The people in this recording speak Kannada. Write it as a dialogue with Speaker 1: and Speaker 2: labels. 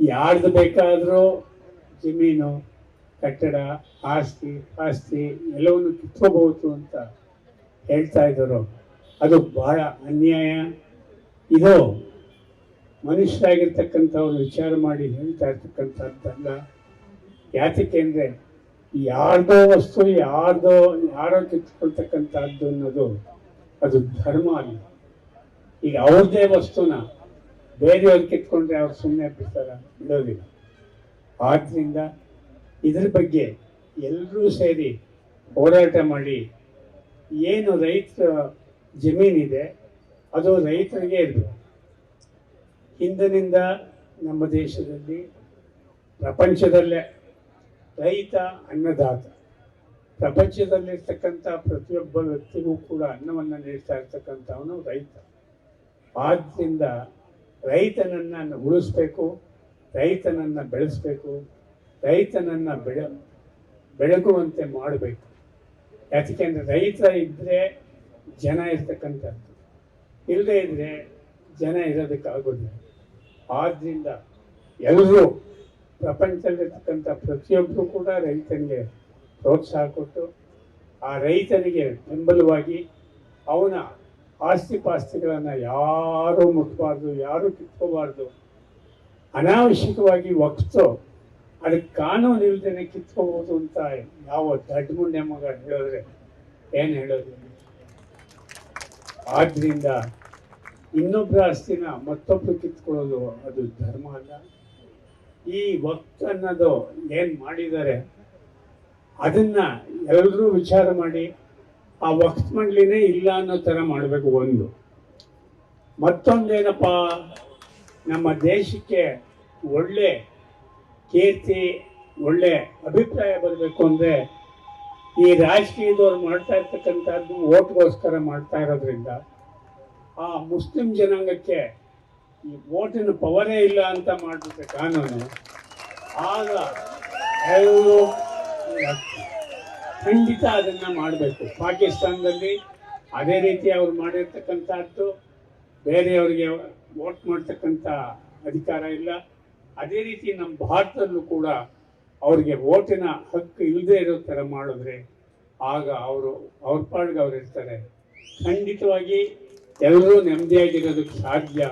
Speaker 1: ಯಾರ್ದು ಬೇಕಾದರೂ ಜಮೀನು, ಕಟ್ಟಡ, ಆಸ್ತಿ ಆಸ್ತಿ ಎಲ್ಲವನ್ನು ಕಿತ್ಕೋಬಹುದು ಅಂತ ಹೇಳ್ತಾ ಇದ್ದರು. ಅದು ಬಹಳ ಅನ್ಯಾಯ. ಇದು ಮನುಷ್ಯರಾಗಿರ್ತಕ್ಕಂಥವ್ರು ವಿಚಾರ ಮಾಡಿ ಹೇಳ್ತಾ ಇರ್ತಕ್ಕಂಥದ್ದಲ್ಲ. ಯಾತಕ್ಕೆ ಅಂದರೆ ಯಾರ್ದೋ ವಸ್ತು, ಯಾರ್ದೋ ಯಾರೋ ಕಿತ್ಕೊಳ್ತಕ್ಕಂಥದ್ದು ಅನ್ನೋದು ಅದು ಧರ್ಮ ಅಲ್ಲ. ಈಗ ಅವ್ರದ್ದೇ ವಸ್ತುನ? ಬೇರೆಯವ್ರು ಕಿತ್ಕೊಂಡ್ರೆ ಅವ್ರು ಸುಮ್ಮನೆ ಬಿಡ್ತಾರ? ಬಿಡೋದಿಲ್ಲ. ಆದ್ದರಿಂದ ಇದ್ರ ಬಗ್ಗೆ ಎಲ್ಲರೂ ಸೇರಿ ಹೋರಾಟ ಮಾಡಿ. ಏನು ರೈತರ ಜಮೀನಿದೆ, ಅದು ರೈತರಿಗೆ ಇರಬೇಕು. ಹಿಂದಿನಿಂದ ನಮ್ಮ ದೇಶದಲ್ಲಿ, ಪ್ರಪಂಚದಲ್ಲೇ ರೈತ ಅನ್ನದಾತ. ಪ್ರಪಂಚದಲ್ಲಿರ್ತಕ್ಕಂಥ ಪ್ರತಿಯೊಬ್ಬ ವ್ಯಕ್ತಿಗೂ ಕೂಡ ಅನ್ನವನ್ನು ನೀಡ್ತಾ ಇರ್ತಕ್ಕಂಥವನು ರೈತ. ಆದ್ದರಿಂದ ರೈತನನ್ನು ಉಳಿಸ್ಬೇಕು, ರೈತನನ್ನು ಬೆಳೆಸ್ಬೇಕು, ರೈತನನ್ನು ಬೆಳ, ಬೆಳಗುವಂತೆ ಮಾಡಬೇಕು. ಯಾಕೆಂದರೆ ರೈತ ಇದ್ದರೆ ಜನ ಇರ್ತಕ್ಕಂಥದ್ದು. ಇಲ್ಲದೆ ಇದ್ದರೆ ಜನ ಇರೋದಕ್ಕಾಗೋದಿಲ್ಲ ಆದ್ದರಿಂದ ಎಲ್ಲರೂ ಪ್ರಪಂಚದಲ್ಲಿರ್ತಕ್ಕಂಥ ಪ್ರತಿಯೊಬ್ಬರು ಕೂಡ ರೈತನಿಗೆ ಪ್ರೋತ್ಸಾಹ ಕೊಟ್ಟು ಆ ರೈತನಿಗೆ ಬೆಂಬಲವಾಗಿ ಅವನ ಆಸ್ತಿ ಪಾಸ್ತಿಗಳನ್ನು ಯಾರೂ ಮುಟ್ಟಬಾರ್ದು ಯಾರೂ ಕಿತ್ಕೋಬಾರ್ದು. ಅನಾವಶ್ಯಕವಾಗಿ ಒಗ್ತು ಅದಕ್ಕೆ ಕಾನೂನು ಇಲ್ದೇನೆ ಕಿತ್ಕೋಬೋದು ಅಂತ ಯಾವ ದಡ್ಡ ಮಗ ಹೇಳಿದ್ರೆ ಏನು ಹೇಳೋದು? ಆದ್ರಿಂದ ಇನ್ನೊಬ್ಬರ ಆಸ್ತಿನ ಮತ್ತೊಬ್ಬರು ಕಿತ್ಕೊಳ್ಳೋದು ಅದು ಧರ್ಮ ಅಲ್ಲ. ಈ ಒಕ್ಸ್ ಅನ್ನೋದು ಏನು ಮಾಡಿದ್ದಾರೆ, ಅದನ್ನ ಎಲ್ಲರೂ ವಿಚಾರ ಮಾಡಿ ಆ ವಕ್ತ್ ಮಂಡ್ಲಿನೇ ಇಲ್ಲ ಅನ್ನೋ ಥರ ಮಾಡಬೇಕು ಒಂದು. ಮತ್ತೊಂದೇನಪ್ಪ ನಮ್ಮ ದೇಶಕ್ಕೆ ಒಳ್ಳೆ ಕೀರ್ತಿ, ಒಳ್ಳೆ ಅಭಿಪ್ರಾಯ ಬರಬೇಕು ಅಂದರೆ ಈ ರಾಜಕೀಯದವ್ರು ಮಾಡ್ತಾ ಇರ್ತಕ್ಕಂಥದ್ದು ಓಟ್ಗೋಸ್ಕರ ಮಾಡ್ತಾ ಇರೋದ್ರಿಂದ ಆ ಮುಸ್ಲಿಂ ಜನಾಂಗಕ್ಕೆ ಈ ಓಟಿನ ಪವರೇ ಇಲ್ಲ ಅಂತ ಮಾಡಿಬಿಟ್ಟೆ ಕಾನೂನು ಆಗ ಖಂಡಿತ ಅದನ್ನ ಮಾಡಬೇಕು. ಪಾಕಿಸ್ತಾನದಲ್ಲಿ ಅದೇ ರೀತಿ ಅವ್ರು ಮಾಡಿರ್ತಕ್ಕಂಥದ್ದು. ಬೇರೆಯವರಿಗೆ ವೋಟ್ ಮಾಡ್ತಕ್ಕಂಥ ಅಧಿಕಾರ ಇಲ್ಲ. ಅದೇ ರೀತಿ ನಮ್ಮ ಭಾರತದಲ್ಲೂ ಕೂಡ ಅವ್ರಿಗೆ ವೋಟಿನ ಹಕ್ಕು ಇಲ್ಲದೆ ಇರೋ ಥರ ಮಾಡಿದ್ರೆ ಆಗ ಅವರು, ಅವ್ರ ಪಾಡ್ಗೆ ಅವ್ರು ಇರ್ತಾರೆ. ಖಂಡಿತವಾಗಿ ಎಲ್ಲರೂ ನೆಮ್ಮದಿಯಾಗಿರೋದಕ್ಕೆ ಸಾಧ್ಯ.